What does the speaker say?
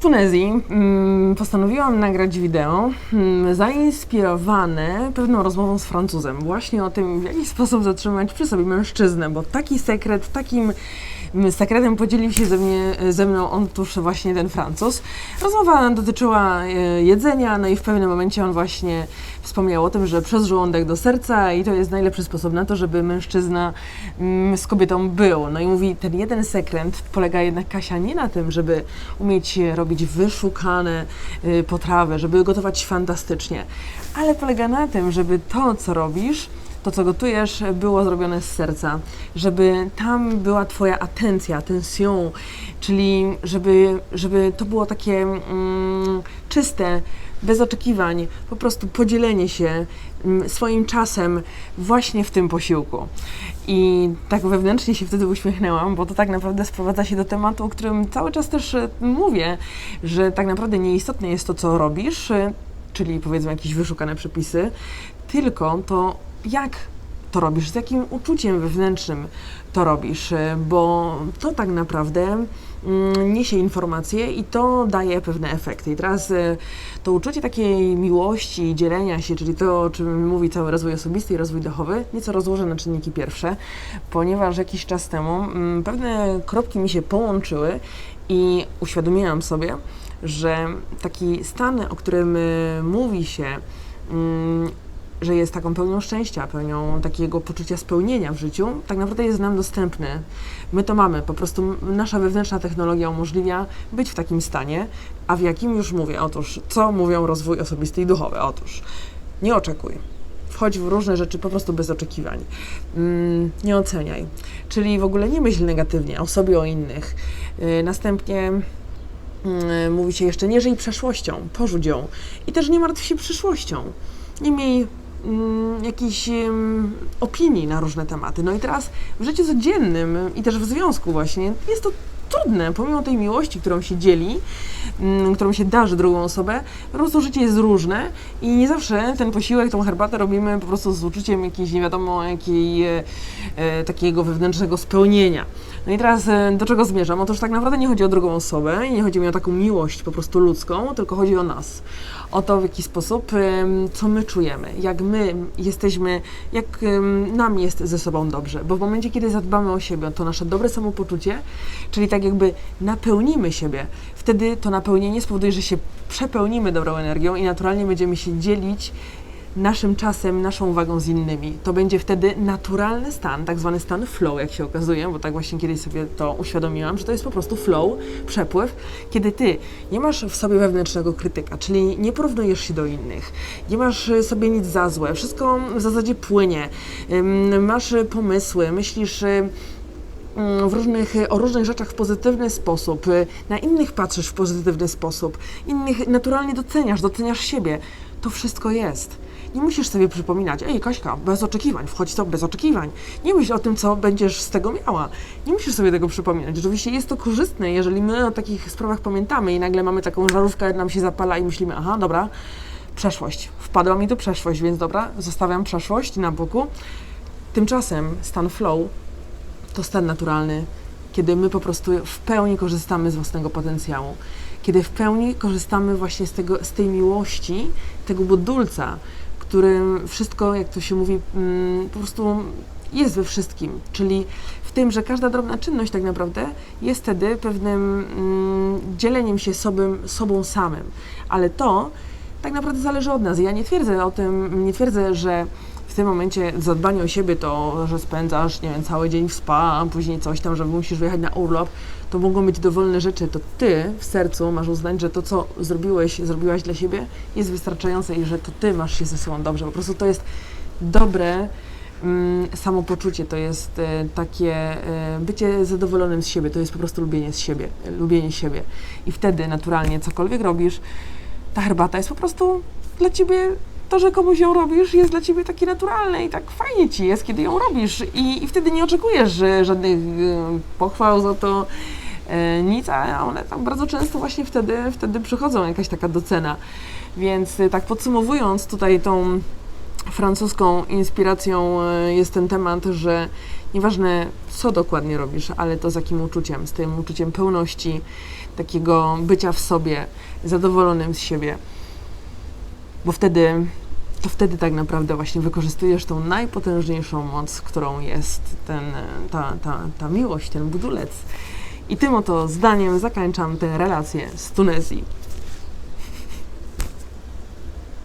Tunezji mm, postanowiłam nagrać wideo mm, zainspirowane pewną rozmową z Francuzem. Właśnie o tym, w jaki sposób zatrzymać przy sobie mężczyznę, bo taki sekret, takim mm, sekretem podzielił się ze, mnie, ze mną otóż właśnie ten Francuz. Rozmowa dotyczyła e, jedzenia, no i w pewnym momencie on właśnie wspomniał o tym, że przez żołądek do serca i to jest najlepszy sposób na to, żeby mężczyzna z kobietą był. No i mówi, ten jeden sekret polega jednak, Kasia, nie na tym, żeby umieć robić wyszukane y, potrawy, żeby gotować fantastycznie, ale polega na tym, żeby to, co robisz, to, co gotujesz, było zrobione z serca, żeby tam była Twoja atencja, attention, czyli żeby, żeby to było takie mm, czyste, bez oczekiwań, po prostu podzielenie się mm, swoim czasem właśnie w tym posiłku. I tak wewnętrznie się wtedy uśmiechnęłam, bo to tak naprawdę sprowadza się do tematu, o którym cały czas też e, mówię, że tak naprawdę nieistotne jest to, co robisz, e, czyli powiedzmy jakieś wyszukane przepisy, tylko to, jak to robisz, z jakim uczuciem wewnętrznym to robisz, bo to tak naprawdę mm, niesie informacje i to daje pewne efekty. I teraz e, to uczucie takiej miłości, dzielenia się, czyli to, o czym mówi cały rozwój osobisty i rozwój duchowy, nieco rozłożę na czynniki pierwsze, ponieważ jakiś czas temu mm, pewne kropki mi się połączyły i uświadomiłam sobie, że taki stan, o którym e, mówi się, mm, że jest taką pełnią szczęścia, pełnią takiego poczucia spełnienia w życiu, tak naprawdę jest nam dostępny. My to mamy, po prostu nasza wewnętrzna technologia umożliwia być w takim stanie, a w jakim już mówię. Otóż, co mówią rozwój osobisty i duchowy? Otóż, nie oczekuj. Wchodź w różne rzeczy po prostu bez oczekiwań. Mm, nie oceniaj. Czyli w ogóle nie myśl negatywnie o sobie, o innych. Yy, następnie yy, mówi się jeszcze nie żyj przeszłością, porzuć ją. I też nie martw się przyszłością. Nie miej mm, opinii na różne tematy. No i teraz w życiu codziennym i też w związku właśnie jest to trudne, pomimo tej miłości, którą się dzieli, mm, którą się darzy drugą osobę, po prostu życie jest różne i nie zawsze ten posiłek, tą herbatę robimy po prostu z uczuciem jakiejś nie wiadomo jakiej e, e, takiego wewnętrznego spełnienia. No i teraz e, do czego zmierzam? Otóż tak naprawdę nie chodzi o drugą osobę i nie chodzi mi o taką miłość po prostu ludzką, tylko chodzi o nas. O to, w jaki sposób, co my czujemy, jak my jesteśmy, jak nam jest ze sobą dobrze. Bo w momencie, kiedy zadbamy o siebie, to nasze dobre samopoczucie, czyli tak jakby napełnimy siebie, wtedy to napełnienie spowoduje, że się przepełnimy dobrą energią i naturalnie będziemy się dzielić naszym czasem, naszą uwagą z innymi. To będzie wtedy naturalny stan, tak zwany stan flow, jak się okazuje, bo tak właśnie kiedyś sobie to uświadomiłam, że to jest po prostu flow, przepływ, kiedy ty nie masz w sobie wewnętrznego krytyka, czyli nie porównujesz się do innych, nie masz sobie nic za złe, wszystko w zasadzie płynie, masz pomysły, myślisz w różnych, o różnych rzeczach w pozytywny sposób, na innych patrzysz w pozytywny sposób, innych naturalnie doceniasz, doceniasz siebie. To wszystko jest. Nie musisz sobie przypominać, ej Kaśka, bez oczekiwań, wchodź to bez oczekiwań. Nie myśl o tym, co będziesz z tego miała. Nie musisz sobie tego przypominać. Oczywiście jest to korzystne, jeżeli my o takich sprawach pamiętamy i nagle mamy taką żarówkę, nam się zapala i myślimy, aha, dobra, przeszłość. Wpadła mi tu przeszłość, więc dobra, zostawiam przeszłość na boku. Tymczasem stan flow to stan naturalny, kiedy my po prostu w pełni korzystamy z własnego potencjału, kiedy w pełni korzystamy właśnie z, tego, z tej miłości, tego budulca, którym wszystko, jak to się mówi, mm, po prostu jest we wszystkim, czyli w tym, że każda drobna czynność tak naprawdę jest wtedy pewnym mm, dzieleniem się sobą, sobą samym, ale to tak naprawdę zależy od nas. Ja nie twierdzę o tym, nie twierdzę, że tym momencie zadbanie o siebie to, że spędzasz, nie wiem, cały dzień w spa, a później coś tam, że musisz wyjechać na urlop, to mogą być dowolne rzeczy. To ty w sercu masz uznać, że to, co zrobiłeś, zrobiłaś dla siebie, jest wystarczające i że to ty masz się ze sobą dobrze. Po prostu to jest dobre mm, samopoczucie, to jest e, takie e, bycie zadowolonym z siebie, to jest po prostu lubienie z siebie, lubienie siebie. I wtedy naturalnie cokolwiek robisz, ta herbata jest po prostu dla ciebie, to, że komuś ją robisz, jest dla ciebie takie naturalne i tak fajnie ci jest, kiedy ją robisz. I, i wtedy nie oczekujesz żadnych e, pochwał za to, e, nic, a one tam bardzo często właśnie wtedy, wtedy przychodzą jakaś taka docena. Więc e, tak podsumowując tutaj tą francuską inspiracją jest ten temat, że nieważne co dokładnie robisz, ale to z jakim uczuciem, z tym uczuciem pełności, takiego bycia w sobie, zadowolonym z siebie, bo wtedy, to wtedy tak naprawdę właśnie wykorzystujesz tą najpotężniejszą moc, którą jest ten, ta, ta, ta miłość, ten budulec. I tym oto zdaniem zakończam tę relację z Tunezji.